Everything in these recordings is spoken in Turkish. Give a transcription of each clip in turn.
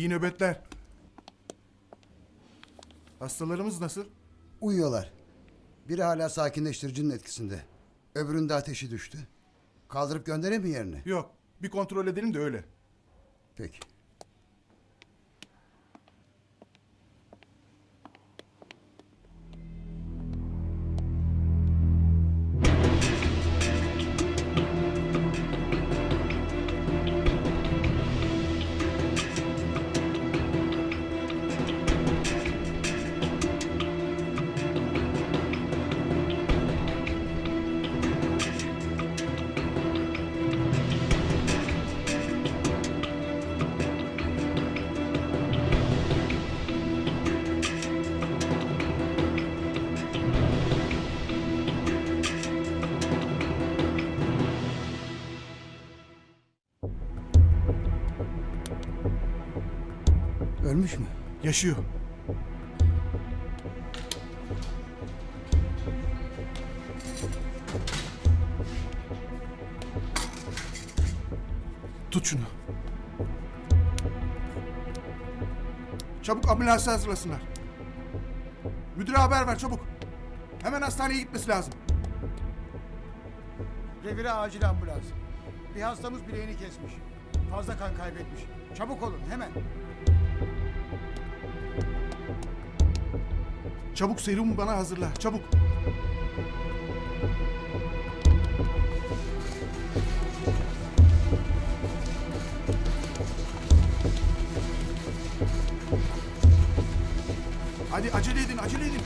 İyi nöbetler. Hastalarımız nasıl? Uyuyorlar. Biri hala sakinleştiricinin etkisinde. Öbüründe ateşi düştü. Kaldırıp göndereyim mi yerine? Yok. Bir kontrol edelim de öyle. Peki. Yaşıyor. Tut şunu. Çabuk ambulansı hazırlasınlar. Müdüre haber ver çabuk. Hemen hastaneye gitmesi lazım. Revire acil ambulans. Bir hastamız bileğini kesmiş. Fazla kan kaybetmiş. Çabuk olun hemen. Çabuk serumu bana hazırla. Çabuk. Hadi acele edin, acele edin.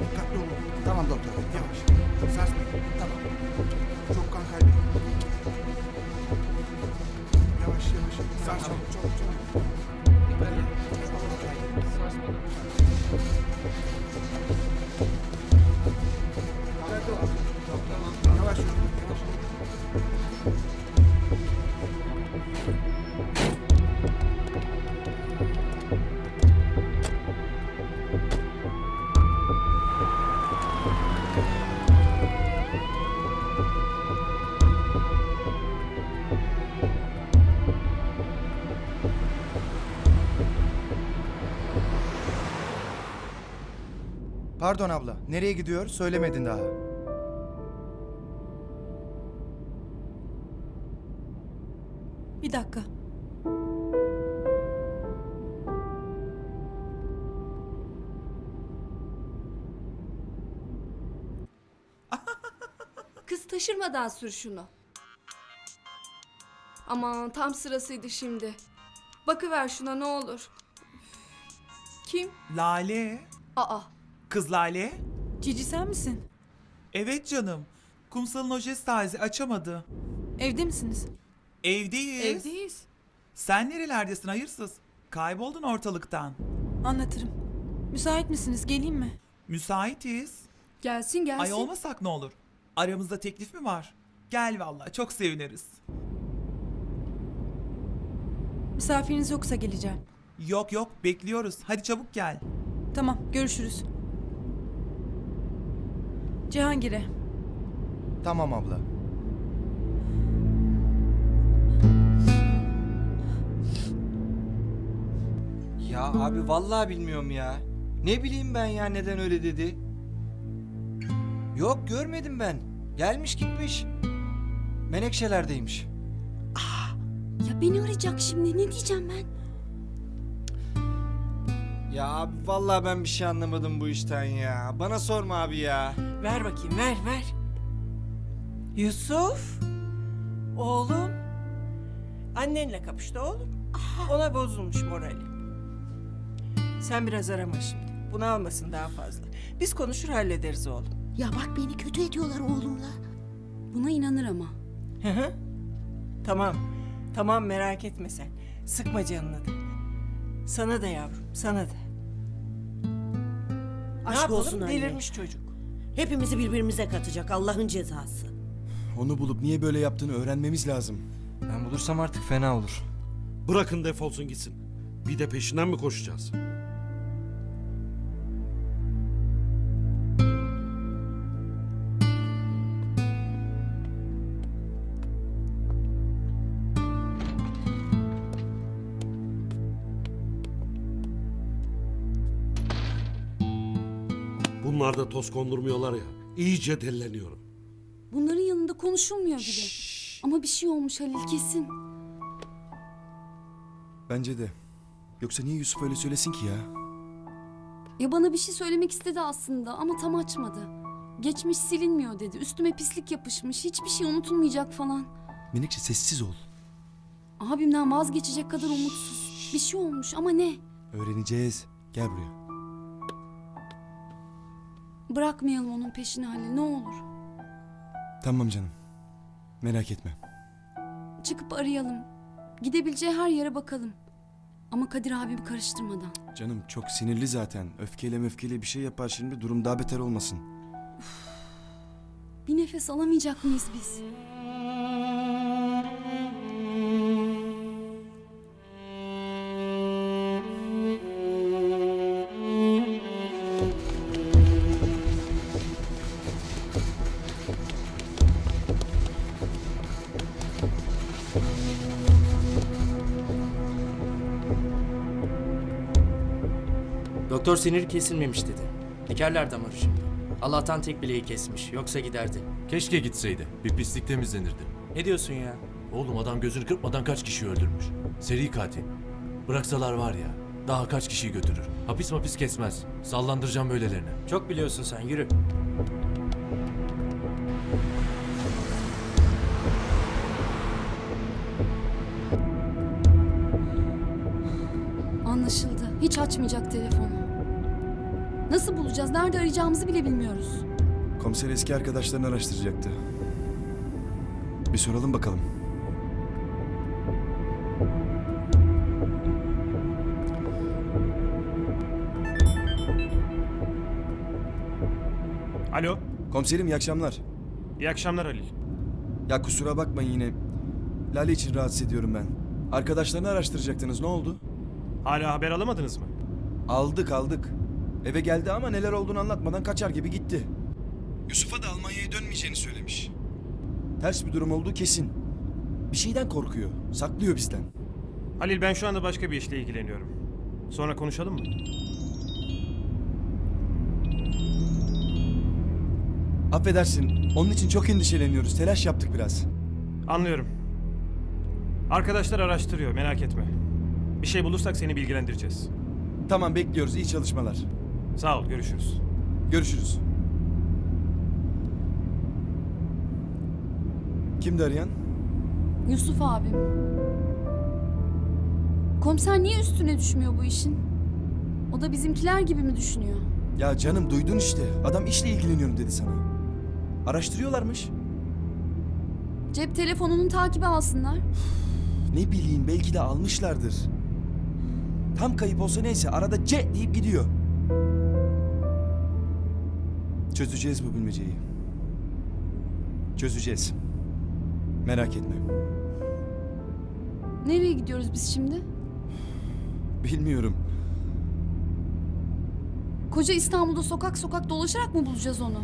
Dikkatli olun. Tamam doktor. Yavaş. Sarsmayın. Tamam. Çok kan kaybettim. Yavaş yavaş. Sarsmayın. Çok çok. Yavaş Pardon abla, nereye gidiyor? Söylemedin daha. Bir dakika. Kız taşırmadan sür şunu. Aman tam sırasıydı şimdi. Bakıver şuna ne olur. Kim? Lale. Aa, Kız Lale. Cici sen misin? Evet canım. Kumsal'ın hocası taze açamadı. Evde misiniz? Evdeyiz. evdeyiz. Sen nerelerdesin hayırsız? Kayboldun ortalıktan. Anlatırım. Müsait misiniz? Geleyim mi? Müsaitiz. Gelsin gelsin. Ay olmasak ne olur? Aramızda teklif mi var? Gel vallahi çok seviniriz. Misafiriniz yoksa geleceğim. Yok yok bekliyoruz. Hadi çabuk gel. Tamam, görüşürüz. Cihangir'e. Tamam abla. Ya abi vallahi bilmiyorum ya. Ne bileyim ben ya neden öyle dedi. Yok görmedim ben. Gelmiş gitmiş. Menekşelerdeymiş. Ya beni arayacak şimdi ne diyeceğim ben? Ya abi vallahi ben bir şey anlamadım bu işten ya. Bana sorma abi ya. Ver bakayım ver ver. Yusuf. Oğlum. Annenle kapıştı oğlum. Ona bozulmuş morali. Sen biraz arama şimdi. Bunu almasın daha fazla. Biz konuşur hallederiz oğlum. Ya bak beni kötü ediyorlar oğlumla. Buna inanır ama. Hı hı. Tamam. Tamam merak etme sen. Sıkma canını da. Sana da yavrum sana da. ne Aşk yapalım olsun anne. delirmiş çocuk. Hepimizi birbirimize katacak Allah'ın cezası. Onu bulup niye böyle yaptığını öğrenmemiz lazım. Ben bulursam artık fena olur. Bırakın defolsun gitsin. Bir de peşinden mi koşacağız? Bunlar da toz kondurmuyorlar ya. İyice delleniyorum. Bunların yanında konuşulmuyor bile. Ama bir şey olmuş Halil kesin. Bence de. Yoksa niye Yusuf öyle söylesin ki ya? Ya bana bir şey söylemek istedi aslında ama tam açmadı. Geçmiş silinmiyor dedi. Üstüme pislik yapışmış. Hiçbir şey unutulmayacak falan. Menekşe sessiz ol. Abimden vazgeçecek kadar umutsuz. Bir şey olmuş ama ne? Öğreneceğiz. Gel buraya. Bırakmayalım onun peşini Halil ne olur. Tamam canım. Merak etme. Çıkıp arayalım. Gidebileceği her yere bakalım. Ama Kadir abimi karıştırmadan. Canım çok sinirli zaten. Öfkeyle möfkeyle bir şey yapar şimdi durum daha beter olmasın. Bir nefes alamayacak mıyız biz? Doktor siniri kesilmemiş dedi. Dikerler damarı şimdi. Allah'tan tek bileği kesmiş. Yoksa giderdi. Keşke gitseydi. Bir pislik temizlenirdi. Ne diyorsun ya? Oğlum adam gözünü kırpmadan kaç kişi öldürmüş. Seri katil. Bıraksalar var ya daha kaç kişiyi götürür. Hapis mapis kesmez. Sallandıracağım böylelerini. Çok biliyorsun sen yürü. Anlaşıldı. Hiç açmayacak telefonu. Nasıl bulacağız? Nerede arayacağımızı bile bilmiyoruz. Komiser eski arkadaşlarını araştıracaktı. Bir soralım bakalım. Alo. Komiserim iyi akşamlar. İyi akşamlar Halil. Ya kusura bakmayın yine. Lale için rahatsız ediyorum ben. Arkadaşlarını araştıracaktınız ne oldu? Hala haber alamadınız mı? Aldık aldık. Eve geldi ama neler olduğunu anlatmadan kaçar gibi gitti. Yusuf'a da Almanya'ya dönmeyeceğini söylemiş. Ters bir durum olduğu kesin. Bir şeyden korkuyor. Saklıyor bizden. Halil ben şu anda başka bir işle ilgileniyorum. Sonra konuşalım mı? Affedersin. Onun için çok endişeleniyoruz. Telaş yaptık biraz. Anlıyorum. Arkadaşlar araştırıyor merak etme. Bir şey bulursak seni bilgilendireceğiz. Tamam bekliyoruz. İyi çalışmalar. Sağ ol görüşürüz. Görüşürüz. Kimdi arayan? Yusuf abim. Komiser niye üstüne düşmüyor bu işin? O da bizimkiler gibi mi düşünüyor? Ya canım duydun işte. Adam işle ilgileniyorum dedi sana. Araştırıyorlarmış. Cep telefonunun takibi alsınlar. Ne bileyim belki de almışlardır. Tam kayıp olsa neyse arada C deyip gidiyor. Çözeceğiz bu bilmeceyi. Çözeceğiz. Merak etme. Nereye gidiyoruz biz şimdi? Bilmiyorum. Koca İstanbul'da sokak sokak dolaşarak mı bulacağız onu?